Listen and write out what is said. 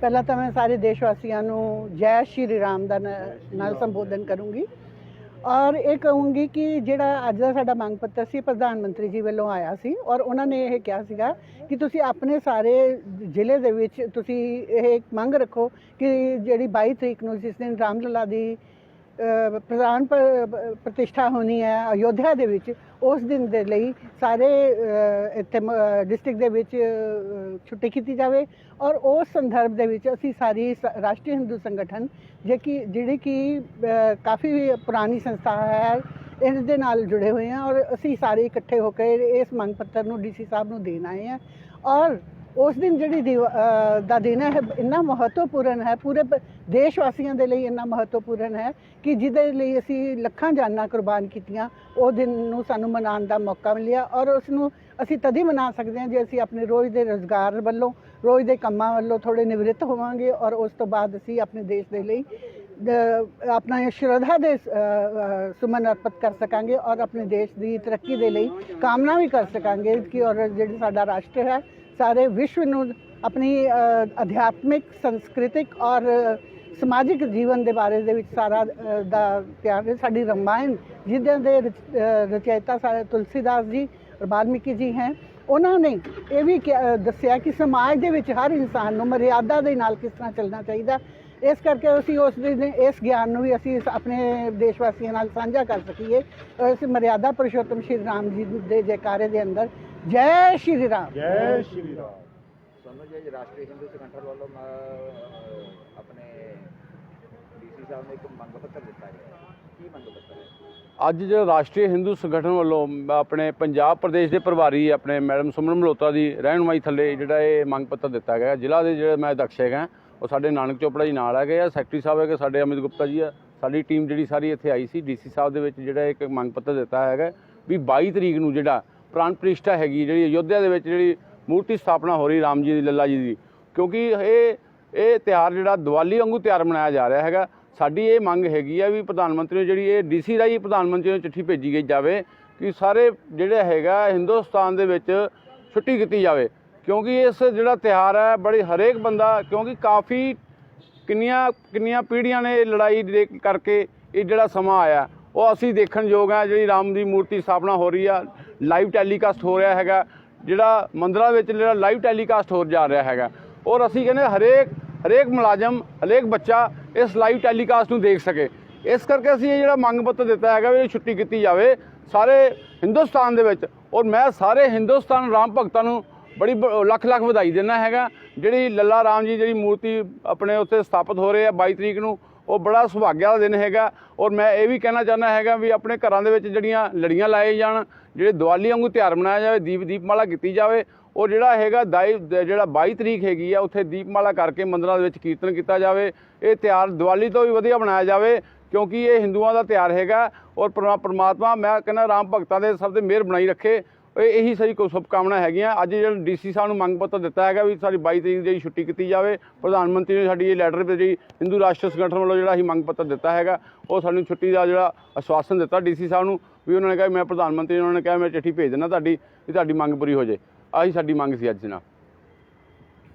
ਪਹਿਲਾਂ ਤਾਂ ਮੈਂ ਸਾਰੇ ਦੇਸ਼ ਵਾਸੀਆਂ ਨੂੰ ਜੈ ਸ਼੍ਰੀ ਰਾਮ ਦਾ ਨਾਲ ਸੰਬੋਧਨ ਕਰੂੰਗੀ। ਔਰ ਇਹ ਕਹੂੰਗੀ ਕਿ ਜਿਹੜਾ ਅੱਜ ਦਾ ਸਾਡਾ ਮੰਗ ਪੱਤਰ ਸੀ ਪ੍ਰਧਾਨ ਮੰਤਰੀ ਜੀ ਵੱਲੋਂ ਆਇਆ ਸੀ ਔਰ ਉਹਨਾਂ ਨੇ ਇਹ ਕਿਹਾ ਸੀਗਾ ਕਿ ਤੁਸੀਂ ਆਪਣੇ ਸਾਰੇ ਜ਼ਿਲ੍ਹੇ ਦੇ ਵਿੱਚ ਤੁਸੀਂ ਇਹ ਮੰਗ ਰੱਖੋ ਕਿ ਜਿਹੜੀ 22 ਤਰੀਕ ਨੂੰ ਜਿਸ ਦਿਨ ਰਾਮਲਲਾ ਦੀ ਪ੍ਰਧਾਨ ਪ੍ਰਤਿਸ਼ਠਾ ਹੋਣੀ ਹੈ ਅਯੋਧਿਆ ਦੇ ਵਿੱਚ ਉਸ ਦਿਨ ਦੇ ਲਈ ਸਾਰੇ ਅ, ਇੱਥੇ ਡਿਸਟ੍ਰਿਕਟ ਦੇ ਵਿੱਚ ਛੁੱਟੀ ਕੀਤੀ ਜਾਵੇ ਔਰ ਉਸ ਸੰਦਰਭ ਦੇ ਵਿੱਚ ਅਸੀਂ ਸਾਰੀ ਸ- ਰਾਸ਼ਟਰੀ ਹਿੰਦੂ ਸੰਗਠਨ ਜੇ ਕਿ ਜਿਹੜੀ ਕਿ ਕਾਫੀ ਪੁਰਾਣੀ ਸੰਸਥਾ ਹੈ ਇਸ ਦੇ ਨਾਲ ਜੁੜੇ ਹੋਏ ਹਾਂ ਔਰ ਅਸੀਂ ਸਾਰੇ ਇਕੱਠੇ ਹੋ ਕੇ ਇਸ ਮੰਗ ਪੱਤਰ ਨੂੰ ਡੀਸੀ ਸਾਹਿਬ ਨੂੰ ਦੇਣ ਆਏ ਹਾਂ ਔਰ ਉਸ ਦਿਨ ਜਿਹੜੀ ਦਿਵਾ- ਅ, ਦਾ ਦਿਨ ਹੈ ਇੰਨਾ ਮਹੱਤਵਪੂਰਨ ਹੈ ਪੂਰੇ ਪ- ਦੇਸ਼ ਵਾਸੀਆਂ ਦੇ ਲਈ ਇੰਨਾ ਮਹੱਤਵਪੂਰਨ ਹੈ ਕਿ ਜਿਹਦੇ ਲਈ ਅਸੀਂ ਲੱਖਾਂ ਜਾਨਾਂ ਕੁਰਬਾਨ ਕੀਤੀਆਂ ਉਹ ਦਿਨ ਨੂੰ ਸਾਨੂੰ ਮਨਾਉਣ ਦਾ ਮੌਕਾ ਮਿਲਿਆ ਔਰ ਉਸ ਨੂੰ ਅਸੀਂ ਤਦ ਹੀ ਮਨਾ ਸਕਦੇ ਹਾਂ ਜੇ ਅਸੀਂ ਆਪਣੇ ਰੋਜ਼ ਦੇ ਰੋਜ਼ਗਾਰ ਵੱਲੋਂ ਰੋਜ਼ ਦੇ ਕੰਮਾਂ ਵੱਲੋਂ ਥੋੜੇ ਨਿਵ੍ਰਿਤ ਹੋਵਾਂਗੇ ਔਰ ਉਸ ਤੋਂ ਬਾਅਦ ਅਸੀਂ ਆਪਣੇ ਦੇਸ਼ ਦੇ ਲਈ ਅ, ਆਪਣਾ ਸ਼ਰਧਾ ਦੇ ਅ, ਅ, ਸੁਮਨ ਅਰਪਿਤ ਕਰ ਸਕਾਂਗੇ ਔਰ ਆਪਣੇ ਦੇਸ਼ ਦੀ ਤਰੱਕੀ ਦੇ ਲਈ ਕਾਮਨਾ ਵੀ ਕਰ ਸਕਾਂਗੇ ਕਿ ਔਰ ਜਿਹੜਾ ਸਾਡਾ ਰਾਸ਼ਟਰ ਹੈ ਸਾਰੇ ਵਿਸ਼ਵ ਨੂੰ ਆਪਣੀ ਅਧਿਆਤਮਿਕ ਸੰਸਕ੍ਰਿਤਿਕ ਔਰ ਸਮਾਜਿਕ ਜੀਵਨ ਦੇ ਬਾਰੇ ਦੇ ਵਿੱਚ ਸਾਰਾ ਦਾ ਪਿਆਰ ਸਾਡੀ ਰਮਾਇਣ ਜਿਹਦੇ ਦੇ ਰਚ- ਅ, ਰਚయిਤਾ ਸਾਰੇ ਤੁਲਸੀਦਾਸ ਜੀ ਔਰ ਵਾਲਮੀਕੀ ਜੀ ਹੈ ਉਹਨਾਂ ਨੇ ਇਹ ਵੀ ਕਿਹਾ- ਦੱਸਿਆ ਕਿ ਸਮਾਜ ਦੇ ਵਿੱਚ ਹਰ ਇਨਸਾਨ ਨੂੰ ਮਰਿਆਦਾ ਦੇ ਨਾਲ ਕਿਸ ਤਰ੍ਹਾਂ ਚੱਲਣਾ ਚਾਹੀਦਾ ਇਸ ਕਰਕੇ ਅਸੀਂ ਉਸ ਦਿਨ ਇਸ ਗਿਆਨ ਨੂੰ ਵੀ ਅਸੀਂ ਆਪਣੇ ਦੇਸ਼ ਵਾਸੀਆਂ ਨਾਲ ਸਾਂਝਾ ਕਰ ਸਕੀਏ ਔਰ ਇਸ ਮਰਿਆਦਾ ਪੁਰਸ਼ੋਤਮ ਸ਼੍ਰੀ ਰਾਮ ਜੀ ਦੇ ਜੈਕਾਰੇ ਦੇ ਅੰਦਰ ਜੈ ਸ਼੍ਰੀ ਰਾਮ। ਜੈ ਸ਼੍ਰੀ ਰਾਮ। ਸਾਨੂੰ ਜੀ ਰਾਸ਼ਟਰੀ ਹਿੰਦੂ ਸੰਗਠਨ ਵੱਲੋਂ ਅਹ ਆਪਣੇ ਡੀਸੀ ਸਾਹਿਬ ਨੇ ਇੱਕ ਮੰਗ ਪੱਤਰ ਦਿੱਤਾ ਹੈ। ਕੀ ਮੰਗ ਪੱਤਰ ਹੈ? ਅੱਜ ਜਿਹੜਾ ਰਾਸ਼ਟਰੀ ਹਿੰਦੂ ਸੰਗਠਨ ਵੱਲੋਂ ਆਪਣੇ ਪੰਜਾਬ ਪ੍ਰਦੇਸ਼ ਦੇ ਪ੍ਰਭਾਰੀ ਆਪਣੇ ਮੈਡਮ ਸੁਮਨ ਮਲਹੋਤਰਾ ਦੀ ਰਹਿਨੁਮਾਈ ਥੱਲੇ ਜਿਹੜਾ ਇਹ ਮੰਗ ਪੱਤਰ ਦਿੱਤਾ ਗਿਆ ਜ਼ਿਲ੍ਹਾ ਦੇ ਜਿਹੜੇ ਮੈਂ ਅਧਿਕਸ਼ ਹੈਗਾ ਉਹ ਸਾਡੇ ਨਾਨਕ ਚੋਪੜਾ ਜੀ ਨਾਲ ਹੈਗੇ ਆ ਸੈਕਟਰੀ ਸਾਹਿਬ ਹੈਗੇ ਸਾਡੇ ਅਮਿਤ ਗੁਪਤਾ ਜੀ ਆ ਸਾਡੀ ਟੀਮ ਜਿਹੜੀ ਸਾਰੀ ਇੱਥੇ ਆਈ ਸੀ ਡੀਸੀ ਸਾਹਿਬ ਦੇ ਵਿੱਚ ਜਿਹੜਾ ਇੱਕ ਮੰਗ ਪੱਤਰ ਦਿੱਤਾ ਹੈਗਾ ਵੀ 22 ਤਰੀਕ ਨੂੰ ਜਿਹੜਾ ਪ੍ਰਾਣ ਪ੍ਰਤਿਸ਼ਠਾ ਹੈਗੀ ਜਿਹੜੀ ਅਯੋਧਿਆ ਦੇ ਵਿੱਚ ਜਿਹੜੀ ਮੂਰਤੀ ਸਥਾਪਨਾ ਹੋ ਰਹੀ ਰਾਮ ਜੀ ਦੀ, ਲੱਲਾ ਜੀ ਦੀ। ਕਿਉਂਕਿ ਇਹ ਇਹ ਤਿਉਹਾਰ ਜਿਹੜਾ ਦੀਵਾਲੀ ਵਾਂਗੂ ਤਿਉਹਾਰ ਮਨਾਇਆ ਜਾ ਰਿਹਾ ਹੈਗਾ। ਸਾਡੀ ਇਹ ਮੰਗ ਹੈਗੀ ਆ ਵੀ ਪ੍ਰਧਾਨ ਮੰਤਰੀ ਨੂੰ ਜਿਹੜੀ ਇਹ ਡੀਸੀ ਰਾਹੀਂ ਪ੍ਰਧਾਨ ਮੰਤਰੀ ਨੂੰ ਚਿੱਠੀ ਭੇਜੀ ਗਈ ਜਾਵੇ ਕਿ ਸਾਰੇ ਜਿਹੜਾ ਹੈਗਾ ਹਿੰਦੁਸਤਾਨ ਦੇ ਵਿੱਚ ਛੁੱਟੀ ਕੀਤੀ ਜਾਵੇ। ਕਿਉਂਕਿ ਇਸ ਜਿਹੜਾ ਤਿਉਹਾਰ ਹੈ, ਬੜੀ ਹਰੇਕ ਬੰਦਾ, ਕਿਉਂਕਿ ਕਾਫੀ ਕਿੰਨੀਆਂ ਕਿੰਨੀਆਂ ਪੀੜ੍ਹੀਆਂ ਨੇ ਇਹ ਲੜਾਈ ਦੇ ਕਰਕੇ ਇਹ ਜਿਹੜਾ ਸਮਾਂ ਆਇਆ, ਉਹ ਅਸੀਂ ਦੇਖਣ ਯੋਗ ਹੈ ਜਿਹੜੀ ਰਾਮ ਦੀ ਮੂਰਤੀ ਸਥਾਪਨਾ ਹੋ ਰਹੀ ਆ। ਲਾਈਵ ਟੈਲੀਕਾਸਟ ਹੋ ਰਿਹਾ ਹੈਗਾ, ਜਿਹੜਾ ਮੰਦਰਾਂ ਵਿੱਚ ਜਿਹੜਾ ਲਾਈਵ ਟੈਲੀਕਾਸਟ ਹੋ ਜਾ ਰਿਹਾ ਹੈਗਾ। ਔਰ ਅਸੀਂ ਕਹਿੰਦੇ ਹਰੇਕ ਹਰੇਕ ਮੁਲਾਜ਼ਮ, ਹਰੇਕ ਬੱਚਾ ਇਸ ਲਾਈਵ ਟੈਲੀਕਾਸਟ ਨੂੰ ਦੇਖ ਸਕੇ। ਇਸ ਕਰਕੇ ਅਸੀਂ ਇਹ ਜਿਹੜਾ ਮੰਗ ਪੱਤਰ ਦਿੱਤਾ ਹੈਗਾ ਵੀ ਇਹ ਛੁੱਟੀ ਕੀਤੀ ਜਾਵੇ ਸਾਰੇ ਹਿੰਦੁਸਤਾਨ ਦੇ ਵਿੱਚ। ਔਰ ਮੈਂ ਸਾਰੇ ਹਿੰਦੁਸਤਾਨ ਰਾਮ ਭਗਤਾਂ ਨੂੰ ਬੜੀ ਬ- ਲੱਖ ਲੱਖ ਵਧਾਈ ਦਿੰਦਾ ਹੈਗਾ। ਜਿਹੜੀ ਲੱਲਾ ਰਾਮ ਜੀ, ਜਿਹੜੀ ਮੂਰਤੀ ਆਪਣੇ ਉੱਥੇ ਸਥਾਪਿਤ ਹੋ ਰਹੀ ਹੈ 22 ਤਰੀਕ ਨੂੰ ਉਹ ਬੜਾ ਸੁਭਾਗਿਆ ਦਾ ਦਿਨ ਹੈਗਾ। ਔਰ ਮੈਂ ਇਹ ਵੀ ਕਹਿਣਾ ਚਾਹੁੰਦਾ ਹੈਗਾ ਵੀ ਆਪਣੇ ਘਰਾਂ ਦੇ ਵਿੱਚ ਜਿਹੜੀਆਂ ਲੜੀਆਂ ਲਾਏ ਜਾਣ, ਜਿਹੜੇ ਦੀਵਾਲੀ ਵਾਂਗੂ ਤਿਉਹਾਰ ਮਨਾਇਆ ਜਾਵੇ, ਦੀਪ ਦੀਪਮਾਲਾ ਕੀਤੀ ਜਾਵੇ, ਔਰ ਜਿਹੜਾ ਹੈਗਾ ਦਾਈ, ਜਿਹੜਾ 22 ਤਰੀਕ ਹੈਗੀ ਆ, ਉੱਥੇ ਦੀਪਮਾਲਾ ਕਰਕੇ ਮੰਦਰਾਂ ਦੇ ਵਿੱਚ ਕੀਰਤਨ ਕੀਤਾ ਜਾਵੇ। ਇਹ ਤਿਉਹਾਰ ਦੀਵਾਲੀ ਤੋਂ ਵੀ ਵਧੀਆ ਬਣਾਇਆ ਜਾਵੇ, ਕਿਉਂਕਿ ਇਹ ਹਿੰਦੂਆਂ ਦਾ ਤਿਉਹਾਰ ਹੈਗਾ। ਔਰ ਪਰਮਾ- ਪ੍ਰਮਾਤਮਾ, ਮੈਂ ਕਹਿੰਦਾ ਰਾਮ ਭਗਤਾਂ ਦੇ ਸਭ ਦੇ ਮਿਹਰ ਬਣਾਈ ਰੱਖੇ। ਇਹੀ ਸਾਰੀ ਕੋ ਸ਼ੁਭਕਾਮਨਾ ਹੈਗੀਆਂ। ਅੱਜ ਜਿਹੜਾ ਡੀਸੀ ਸਾਹਿਬ ਨੂੰ ਮੰਗ ਪੱਤਰ ਦਿੱਤਾ ਹੈਗਾ ਵੀ ਸਾਡੀ 22 ਤਰੀਕ ਦੀ ਛੁੱਟੀ ਕੀਤੀ ਜਾਵੇ, ਪ੍ਰਧਾਨ ਮੰਤਰੀ ਨੇ ਸਾਡੀ ਇਹ ਲੈਟਰ ਭੇਜੀ ਹਿੰਦੂ ਰਾਸ਼ਟਰ ਸੰਗਠਨ ਵੱਲੋਂ ਜਿਹੜਾ ਅਸੀਂ ਮੰਗ ਪੱਤਰ ਦਿੱਤਾ ਹੈਗਾ, ਉਹ ਸਾਨੂੰ ਛੁੱਟੀ ਦਾ ਜਿਹੜਾ ਆਸ਼ਵਾਸਨ ਦਿੱਤਾ ਡੀਸੀ ਸਾਹਿਬ ਨੂੰ ਵੀ ਉਹਨਾਂ ਨੇ ਕਿਹਾ ਮੈਂ ਪ੍ਰਧਾਨ ਮੰਤਰੀ ਨੂੰ ਉਹਨਾਂ ਨੇ ਕਿਹਾ ਮੈਂ ਚਿੱਠੀ ਭੇਜ ਦਿੰਦਾ ਤੁਹਾਡੀ, ਵੀ ਤੁਹਾਡੀ ਮੰਗ ਪੂਰੀ ਹੋ ਜੇ ਆਹੀ ਸਾਡੀ ਮੰਗ ਸੀ ਅੱਜ ਜਨਾਬ